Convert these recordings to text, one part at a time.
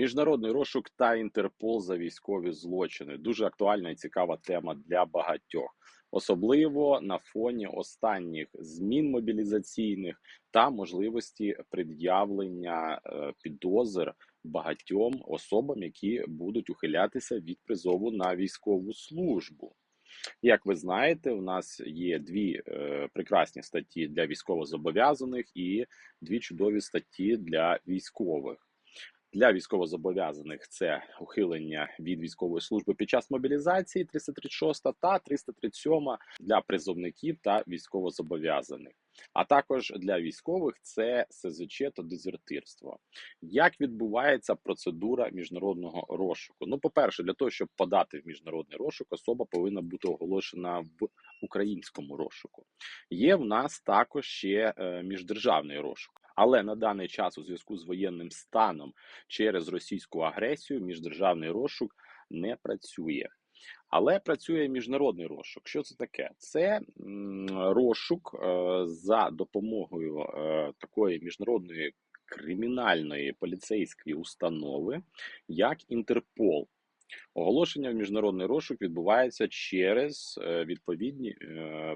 Міжнародний розшук та Інтерпол за військові злочини дуже актуальна і цікава тема для багатьох, особливо на фоні останніх змін мобілізаційних та можливості пред'явлення е, підозр багатьом особам, які будуть ухилятися від призову на військову службу. Як ви знаєте, у нас є дві е, прекрасні статті для військовозобов'язаних і дві чудові статті для військових. Для військовозобов'язаних це ухилення від військової служби під час мобілізації 336 та 337 для призовників та військовозобов'язаних. А також для військових це СЗЧ та дезертирство. Як відбувається процедура міжнародного розшуку? Ну, по-перше, для того, щоб подати в міжнародний розшук, особа повинна бути оголошена в українському розшуку. Є в нас також ще е, міждержавний розшук. Але на даний час, у зв'язку з воєнним станом через російську агресію, міждержавний розшук не працює. Але працює міжнародний розшук. Що це таке? Це розшук е, за допомогою е, такої міжнародної кримінальної поліцейської установи, як Інтерпол. Оголошення в міжнародний розшук відбувається через е, відповідні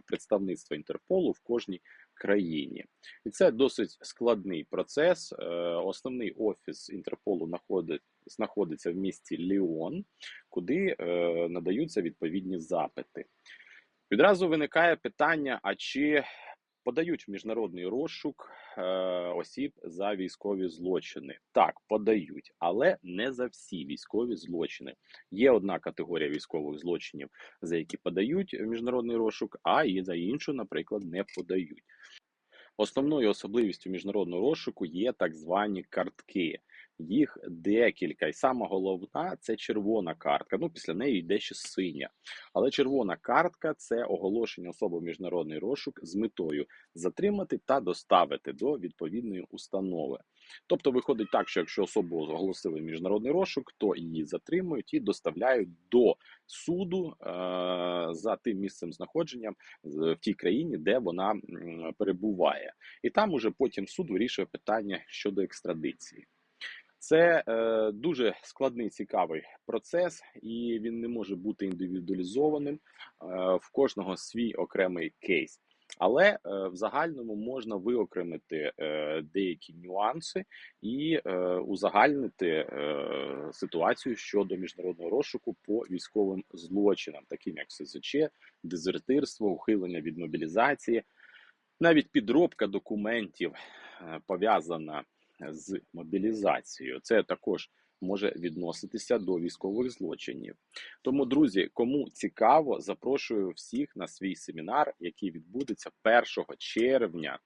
представництва Інтерполу в кожній країні, і це досить складний процес. Е, основний офіс Інтерполу знаходиться в місті Ліон, куди е, надаються відповідні запити. Відразу виникає питання: а чи подають в міжнародний розшук е, осіб за військові злочини? Так, подають, але не за всі військові злочини. Є одна категорія військових злочинів, за які подають в міжнародний розшук, а і за іншу, наприклад, не подають. Основною особливістю міжнародного розшуку є так звані картки. Їх декілька, і сама головна це червона картка. Ну після неї йде ще синя. Але червона картка це оголошення особи в міжнародний розшук з метою затримати та доставити до відповідної установи. Тобто виходить так, що якщо особу оголосили міжнародний розшук, то її затримують і доставляють до суду е за тим місцем знаходження в тій країні, де вона перебуває, і там уже потім суд вирішує питання щодо екстрадиції. Це е, дуже складний цікавий процес, і він не може бути індивідуалізованим. Е, в кожного свій окремий кейс. Але е, в загальному можна виокремити е, деякі нюанси і е, узагальнити е, ситуацію щодо міжнародного розшуку по військовим злочинам, таким як СЗЧ, дезертирство, ухилення від мобілізації, навіть підробка документів е, пов'язана з мобілізацією. Це також може відноситися до військових злочинів. Тому, друзі, кому цікаво, запрошую всіх на свій семінар, який відбудеться 1 червня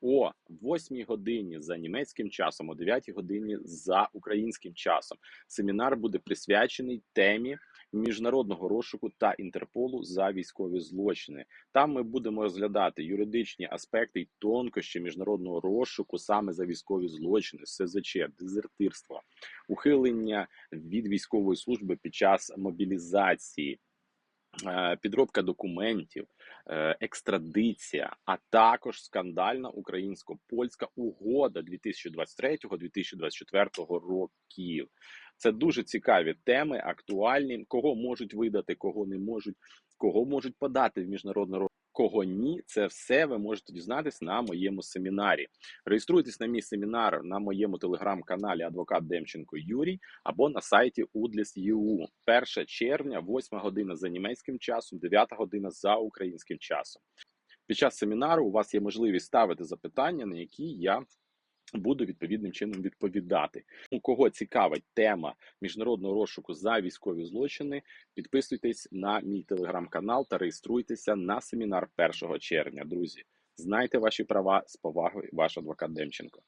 о 8 годині за німецьким часом, о 9 годині за українським часом. Семінар буде присвячений темі міжнародного розшуку та інтерполу за військові злочини. Там ми будемо розглядати юридичні аспекти й тонкощі міжнародного розшуку саме за військові злочини, СЗЧ, дезертирство, ухилення від військової служби під час мобілізації. Е, підробка документів, е, екстрадиція, а також скандальна українсько польська угода 2023-2024 років. Це дуже цікаві теми, актуальні. Кого можуть видати, кого не можуть, кого можуть подати в розвиток, Кого ні, це все ви можете дізнатися на моєму семінарі. Реєструйтесь на мій семінар на моєму телеграм-каналі Адвокат Демченко Юрій або на сайті Udlis.eu. 1 червня, 8 година за німецьким часом, 9 година за українським часом. Під час семінару у вас є можливість ставити запитання, на які я Буду відповідним чином відповідати. У кого цікавить тема міжнародного розшуку за військові злочини, підписуйтесь на мій телеграм-канал та реєструйтеся на семінар 1 червня. Друзі, знайте ваші права з повагою, ваш адвокат Демченко.